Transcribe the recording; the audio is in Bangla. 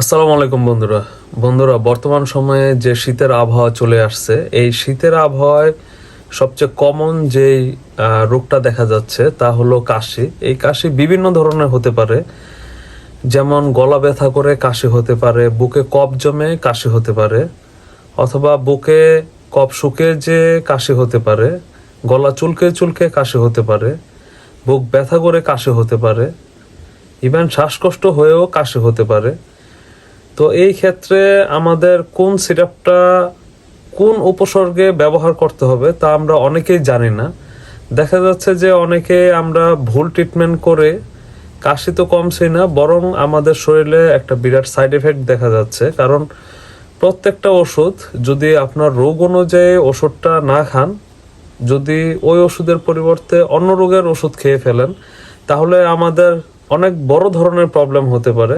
আসসালামু আলাইকুম বন্ধুরা। বন্ধুরা, বর্তমান সময়ে যে শীতের আবহাওয়া চলে আসছে, এই শীতের আবহাওয়ায় সবচেয়ে কমন যেই রোগটা দেখা যাচ্ছে তা হলো কাশি। এই কাশি বিভিন্ন ধরনের হতে পারে। যেমন গলা ব্যথা করে কাশি হতে পারে, বুকে কফ জমে কাশি হতে পারে, অথবা বুকে কফ শুকে যে কাশি হতে পারে, গলা চুলকে চুলকে কাশি হতে পারে, বুক ব্যথা করে কাশি হতে পারে ইভেন শ্বাসকষ্ট হয়েও কাশি হতে পারে। তো এই ক্ষেত্রে আমাদের কোন সিরাপটা কোন উপসর্গে ব্যবহার করতে হবে তা আমরা অনেকেই জানি না। দেখা যাচ্ছে যে অনেকে আমরা ভুল ট্রিটমেন্ট করে কাশি তো কমছে না, বরং আমাদের শরীরে একটা বিরাট সাইড এফেক্ট দেখা যাচ্ছে। কারণ প্রত্যেকটা ওষুধ যদি আপনার রোগ অনুযায়ী ওষুধটা না খান, যদি ওই ওষুধের পরিবর্তে অন্য রোগের ওষুধ খেয়ে ফেলেন, তাহলে আমাদের অনেক বড় ধরনের প্রবলেম হতে পারে।